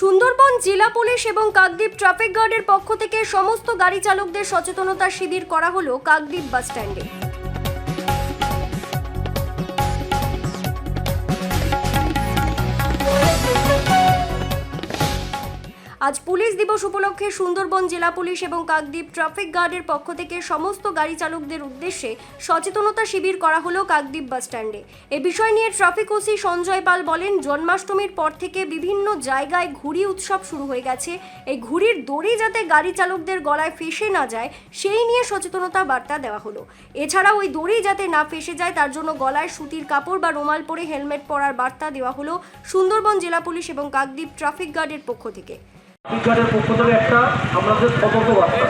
সুন্দরবন জেলা পুলিশ এবং কাকদ্বীপ ট্রাফিক গার্ডের পক্ষ থেকে সমস্ত গাড়ি চালকদের সচেতনতা শিবির করা হলো কাকদ্বীপ বাস স্ট্যান্ডে আজ পুলিশ দিবস উপলক্ষে সুন্দরবন জেলা পুলিশ এবং কাকদ্বীপ ট্রাফিক গার্ডের পক্ষ থেকে সমস্ত গাড়ি চালকদের উদ্দেশ্যে সচেতনতা শিবির করা হলো কাকদ্বীপ বাস স্ট্যান্ডে। এ বিষয় নিয়ে ট্রাফিক ওসি সঞ্জয় পাল বলেন, জন্মাষ্টমীর পর থেকে বিভিন্ন জায়গায় ঘুড়ি উৎসব শুরু হয়ে গেছে। এই ঘুড়ির দড়ি যাতে গাড়ি চালকদের গলায় ফেসে না যায়, সেই নিয়ে সচেতনতা বার্তা দেওয়া হলো। এছাড়া ওই দড়ি যাতে না ফেসে যায়, তার জন্য গলায় সুতির কাপড় বা রুমাল পরে হেলমেট পরার বার্তা দেওয়া হলো সুন্দরবন জেলা পুলিশ এবং কাকদ্বীপ ট্রাফিক গার্ডের পক্ষ থেকে। ফ্লিপকার্টের পক্ষ থেকে একটা আমাদের সতর্কবার্তা।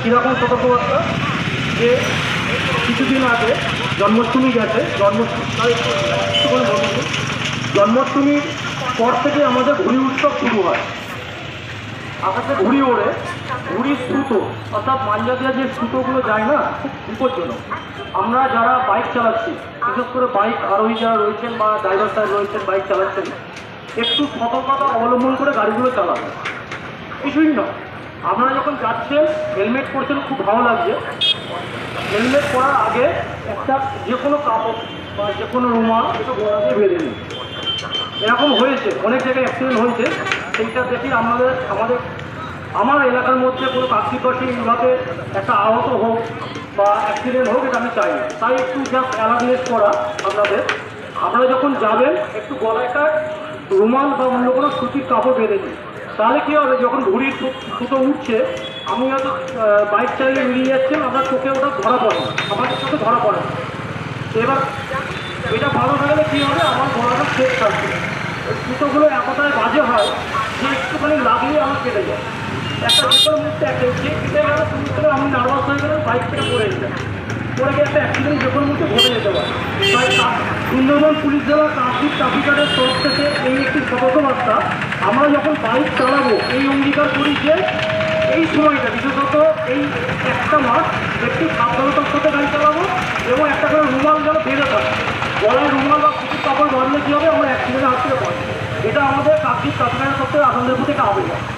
কীরকম সতর্কবার্তা? যে কিছুদিন আগে জন্মাষ্টমী গেছে, জন্মাষ্টমী। জন্মাষ্টমীর পর থেকে আমাদের ঘুড়ি উৎসব শুরু হয়। আকাশে ঘুড়ি ওড়ে, ঘুড়ির সুতো, অর্থাৎ মাঞ্জা যে সুতোগুলো যায় না খুব বিপজ্জনক আমরা যারা বাইক চালাচ্ছি, বিশেষ করে বাইক আরোহী যারা রয়েছেন বা ড্রাইভার সাহেব রয়েছেন বাইক চালাচ্ছেন একটু সতর্কতা অবলম্বন করে গাড়িগুলো চালাবেন কিছুই নয় আপনারা যখন যাচ্ছেন হেলমেট পরছেন, খুব ভালো লাগছে। হেলমেট পরার আগে একটা যে কোনো কাপড় বা যে কোনো রুমাল একটু দিয়ে বেঁধে নিন। এরকম হয়েছে, অনেক জায়গায় অ্যাক্সিডেন্ট হয়েছে। সেইটা দেখি আমাদের আমাদের, আমার এলাকার মধ্যে কোনো কাকৃপাশী বিভাগে একটা আহত হোক বা অ্যাক্সিডেন্ট হোক, এটা আমি চাই না। তাই একটু জাস্ট অ্যালার্টনেস করা আপনাদের। আপনারা যখন যাবেন, একটু গলায় একটা রুমাল বা অন্য কোনো সুতির কাপড় বেঁধে দিন তাহলে কী হবে? যখন ঘুড়ির সুতো উঠছে, আমি হয়তো বাইক চালিয়ে বেরিয়ে যাচ্ছেন আপনার চোখে ওটা ধরা পড়ে আমাদের চোখে ধরা পড়ে এবার এটা ভালো থাকলে কী হবে? আমার ঘোড়াটা সেফ থাকবে। সুতোগুলো এতটাই বাজে হয় যে একটুখানি লাগলে আমার কেটে যায়। একটা সুতোর মুহূর্তে একটা, যে কেটে তুমি আমি নার্ভাস হয়ে গেলে বাইক থেকে পড়ে যেতে পড়ে গিয়ে একটা অ্যাক্সিডেন্ট যে কোনো মুহূর্তে সুন্দরবন পুলিশ জেলা ট্রাফিক ট্রাফিকারের তরফ থেকে এই একটি সতর্কবার্তা আমরা যখন বাইক চালাবো, এই অঙ্গীকার করি যে এই সময়টা, বিশেষত এই একটা মাস একটু সাবধানতার সাথে গাড়ি চালাবো এবং একটা করে রুমাল যেন বেঁধে থাকে। গলায় রুমাল বা কিছু কাপড় বাঁধলে কী হবে? আমরা অ্যাক্সিডেন্টের হাত থেকে এটা আমাদের কার্তিক কাছাকাছি করতে আপনাদের প্রতি একটা আবেদন